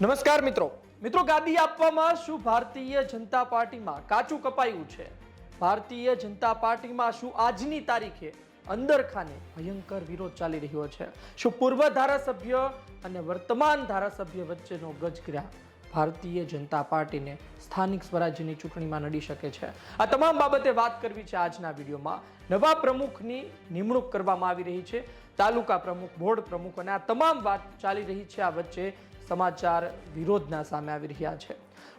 નમસ્કાર મિત્રો. મિત્રો, ગાદી આપવામાં શું ભારતીય જનતા પાર્ટીમાં કાચું કપાયું છે? ભારતીય જનતા પાર્ટીમાં શું આજની તારીખે અંદરખાને ભયંકર વિરોધ ચાલી રહ્યો છે? શું પૂર્વ ધારાસભ્ય અને વર્તમાન ધારાસભ્ય વચ્ચેનો ગજગ્રા ભારતીય જનતા પાર્ટીને સ્થાનિક સ્વરાજ્યની ચૂંટણીમાં નડી શકે છે? આ તમામ બાબતે વાત કરવી છે આજના વિડીયોમાં. નવા પ્રમુખની નિમણૂક કરવામાં આવી રહી છે. તાલુકા પ્રમુખ, બોર્ડ પ્રમુખ અને આ તમામ વાત ચાલી રહી છે આ વચ્ચે સમાચાર વિરોધના સામે આવી રહ્યા છે.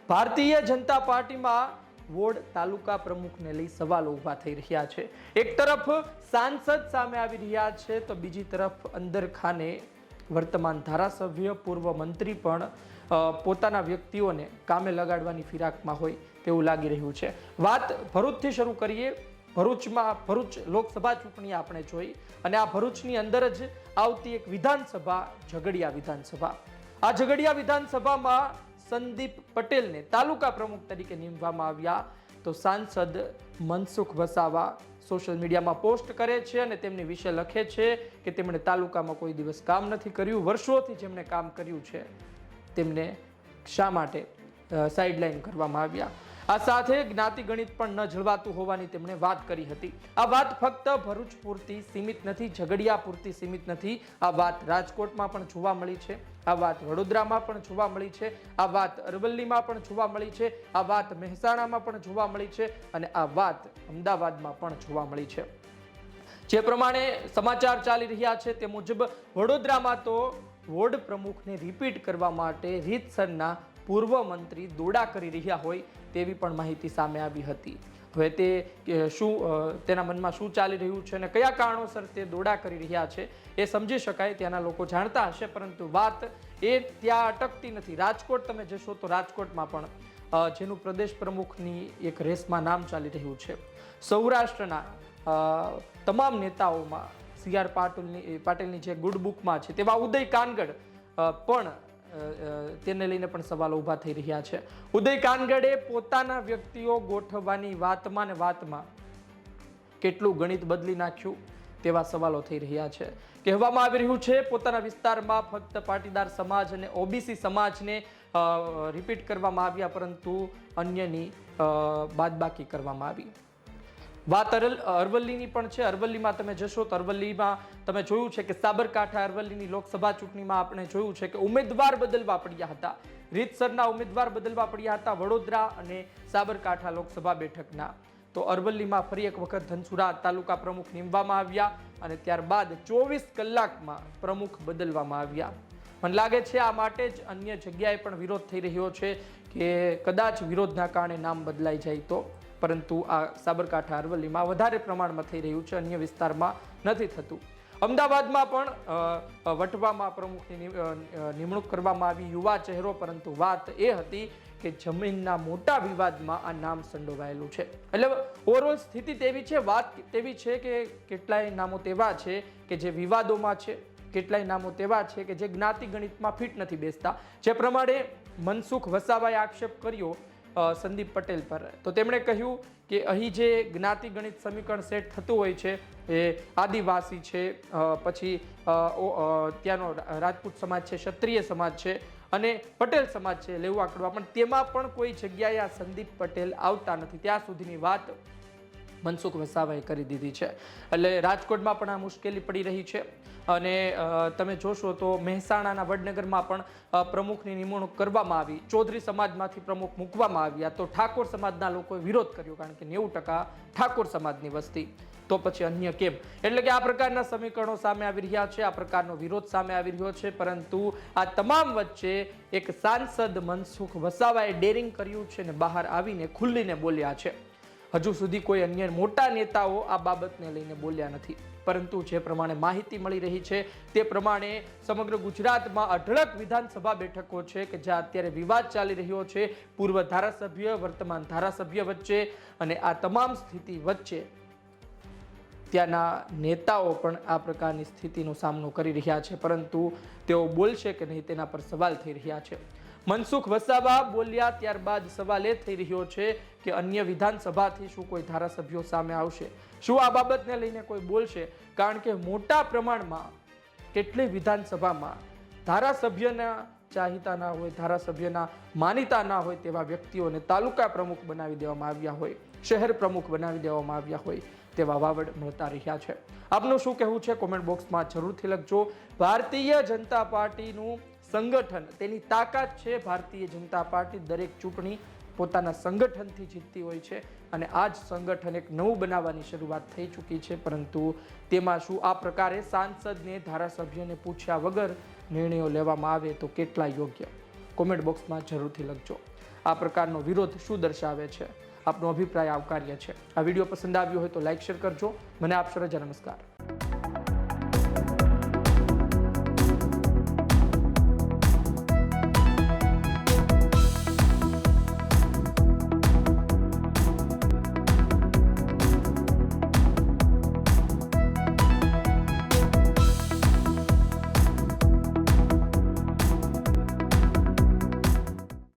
ભારતીય જનતા પાર્ટીમાં વોર્ડ તાલુકા પ્રમુખને લઈ સવાલો ઊભા થઈ રહ્યા છે. એક તરફ સાંસદ સામે આવી રહ્યા છે તો બીજી તરફ અંદર ખાને વર્તમાન ધારાસભ્ય, પૂર્વ મંત્રી પણ પોતાના વ્યક્તિઓને કામે લગાડવાની ફિરાકમાં હોય તેવું લાગી રહ્યું છે. વાત ભરૂચથી શરૂ કરીએ. ભરૂચમાં ભરૂચ લોકસભા ચૂંટણી આપણે જોઈ અને આ ભરૂચની અંદર જ આવતી એક વિધાનસભા ઝઘડિયા વિધાનસભા. આ ઝઘડિયા વિધાનસભામાં સંદીપ પટેલને તાલુકા પ્રમુખ તરીકે નીમવામાં આવ્યા. તો સાંસદ મનસુખ વસાવા સોશિયલ મીડિયામાં પોસ્ટ કરે છે અને તેમની વિશે લખે છે કે તેમણે તાલુકામાં કોઈ દિવસ કામ નથી કર્યું. વર્ષોથી જેમણે કામ કર્યું છે, તેમને શા માટે સાઇડલાઇન કરવામાં આવ્યા. આ સાથે જ્ઞાતિ ગણિત પણ ન જળવાતું હોવાની તેમણે વાત કરી હતી. આ વાત ફક્ત ભરૂચ પૂરતી સીમિત નથી, ઝઘડિયા પૂરતી સીમિત નથી. આ વાત રાજકોટમાં પણ જોવા મળી છે. આ વાત વડોદરામાં પણ જોવા મળી છે. આ વાત અરવલ્લીમાં પણ જોવા મળી છે. આ વાત મહેસાણામાં પણ જોવા મળી છે અને આ વાત અમદાવાદમાં પણ જોવા મળી છે. જે પ્રમાણે સમાચાર ચાલી રહ્યા છે તે મુજબ વડોદરામાં તો વોર્ડ પ્રમુખને રિપીટ કરવા માટે રીતસરના પૂર્વ મંત્રી દોડા કરી રહ્યા હોય તેવી પણ માહિતી સામે આવી હતી. હવે તે શું તેના મનમાં શું ચાલી રહ્યું છે અને કયા કારણોસર તે દોડા કરી રહ્યા છે એ સમજી શકાય, ત્યાંના લોકો જાણતા હશે, પરંતુ વાત એ ત્યાં અટકતી નથી. રાજકોટ તમે જશો તો રાજકોટમાં પણ જેનું પ્રદેશ પ્રમુખની એક રેસમાં નામ ચાલી રહ્યું છે. સૌરાષ્ટ્રના તમામ નેતાઓમાં સી આર પાટીલની પાટીલની જે ગુડ બુકમાં છે, તેવા ઉદય કાનગડ પણ તેને લઈને પણ સવાલો ઊભા થઈ રહ્યા છે. ઉદય કાનગડે પોતાના વ્યક્તિઓ ગોઠવવાની વાતમાં ને વાતમાં કેટલું ગણિત બદલી નાખ્યું તેવા સવાલો થઈ રહ્યા છે. કહેવામાં આવી રહ્યું છે, પોતાના વિસ્તારમાં ફક્ત પાટીદાર સમાજ અને ઓબીસી સમાજને રિપીટ કરવામાં આવ્યા, પરંતુ અન્યની બાદબાકી કરવામાં આવી. વાત અરલ અરવલ્લીની પણ છે. અરવલ્લીમાં તમે જશો તો અરવલ્લીમાં તમે જોયું છે કે સાબરકાંઠા અરવલ્લીની લોકસભા ચૂંટણીમાં આપણે જોયું છે કે ઉમેદવાર બદલવા પડ્યા હતા. રીતસરના ઉમેદવાર બદલવા પડ્યા હતા વડોદરા અને સાબરકાંઠા લોકસભા બેઠકના. તો અરવલ્લીમાં ફરી એક વખત ધનસુરા તાલુકા પ્રમુખ નીમવામાં આવ્યા અને ત્યારબાદ ચોવીસ કલાકમાં પ્રમુખ બદલવામાં આવ્યા. મને લાગે છે આ માટે જ અન્ય જગ્યાએ પણ વિરોધ થઈ રહ્યો છે કે કદાચ વિરોધના કારણે નામ બદલાઈ જાય તો. પરંતુ આ સાબરકાંઠા, અરવલ્લીમાં વધારે પ્રમાણમાં થઈ રહ્યું છે, અન્ય વિસ્તારમાં નથી થતું. અમદાવાદમાં પણ વટવામાં પ્રમુખની નિમણૂક કરવામાં આવી, યુવા ચહેરો, પરંતુ વાત એ હતી કે જમીનના મોટા વિવાદમાં આ નામ સંડોવાયેલું છે. એટલે ઓવરઓલ સ્થિતિ તેવી છે, વાત તેવી છે કે કેટલાય નામો તેવા છે કે જે વિવાદોમાં છે, કેટલાય નામો તેવા છે કે જે જ્ઞાતિ ગણિતમાં ફિટ નથી બેસતા. જે પ્રમાણે મનસુખ વસાવાએ આક્ષેપ કર્યો સંદીપ પટેલ પર. તો તેમણે કહ્યું કે અહીં જે જ્ઞાતિ ગણિત સમીકરણ સેટ થતું હોય છે, એ આદિવાસી છે પછી ત્યાંનો રાજપૂત સમાજ છે, ક્ષત્રિય સમાજ છે, અને પટેલ સમાજ છે, લેવું આકડવા પણ તેમાં પણ કોઈ જગ્યાએ આ સંદીપ પટેલ આવતા નથી. ત્યાં સુધીની વાત મનસુખ વસાવાએ કરી દીધી છે. એટલે રાજકોટમાં પણ આ મુશ્કેલી પડી રહી છે. અને તમે જોશો તો મહેસાણાના વડનગરમાં પણ પ્રમુખની નિમણૂક કરવામાં આવી. ચૌધરી સમાજમાંથી પ્રમુખ મૂકવામાં આવ્યા તો ઠાકોર સમાજના લોકોએ વિરોધ કર્યો કારણ કે નેવું ટકા ઠાકોર સમાજની વસ્તી. તો પછી અન્ય કેમ? એટલે કે આ પ્રકારના સમીકરણો સામે આવી રહ્યા છે, આ પ્રકારનો વિરોધ સામે આવી રહ્યો છે. પરંતુ આ તમામ વચ્ચે એક સાંસદ મનસુખ વસાવાએ ડેરિંગ કર્યું છે ને બહાર આવીને ખુલ્લીને બોલ્યા છે. હજુ સુધી કોઈ અન્ય મોટા નેતાઓ આ બાબતને લઈને બોલ્યા નથી. પરંતુ જે પ્રમાણે માહિતી મળી રહી છે, તે પ્રમાણે સમગ્ર ગુજરાતમાં અઢળક વિધાનસભા બેઠકો છે કે જ્યાં અત્યારે વિવાદ ચાલી રહ્યો છે. પૂર્વ ધારાસભ્ય, વર્તમાન ધારાસભ્ય વચ્ચે અને આ તમામ સ્થિતિ વચ્ચે ત્યાંના નેતાઓ પણ આ પ્રકારની સ્થિતિનો સામનો કરી રહ્યા છે. પરંતુ તેઓ બોલશે કે નહીં તેના પર સવાલ થઈ રહ્યા છે. મનસુખ વસાવા બોલ્યા ત્યારબાદ સવાલ એ થઈ રહ્યો છે કે અન્ય વિધાનસભાથી શું કોઈ ધારાસભ્યો સામે આવશે? શું આ બાબતને લઈને કોઈ બોલશે? કારણ કે મોટા પ્રમાણમાં કેટલી વિધાનસભામાં ધારાસભ્યના ચાહિતા ના હોય, ધારાસભ્યના માનીતા ના હોય તેવા વ્યક્તિઓને તાલુકા પ્રમુખ બનાવી દેવામાં આવ્યા હોય, શહેર પ્રમુખ બનાવી દેવામાં આવ્યા હોય તેવા વાવડ મળતા રહ્યા છે. આપનું શું કહેવું છે? કોમેન્ટ બોક્સમાં જરૂરથી લખજો. ભારતીય જનતા પાર્ટીનું સંગઠન. તેની તાકાત છે ભારતીય જનતા પાર્ટી દરેક ચૂંટણી પોતાના સંગઠનથી જીતતી હોય છે અને આ જ સંગઠન એક નવું બનાવવાની શરૂઆત થઈ ચૂકી છે. પરંતુ તેમાં શું આ પ્રકારે સાંસદને, ધારાસભ્યને પૂછ્યા વગર નિર્ણયો લેવામાં આવે તો કેટલા યોગ્ય? કોમેન્ટ બોક્સમાં જરૂરથી લખજો. આ પ્રકારનો વિરોધ શું દર્શાવે છે? આપનો અભિપ્રાય આવકાર્ય છે. આ વીડિયો પસંદ આવ્યો હોય તો લાઇક શેર કરજો. મને આપશો રજા નમસ્કાર.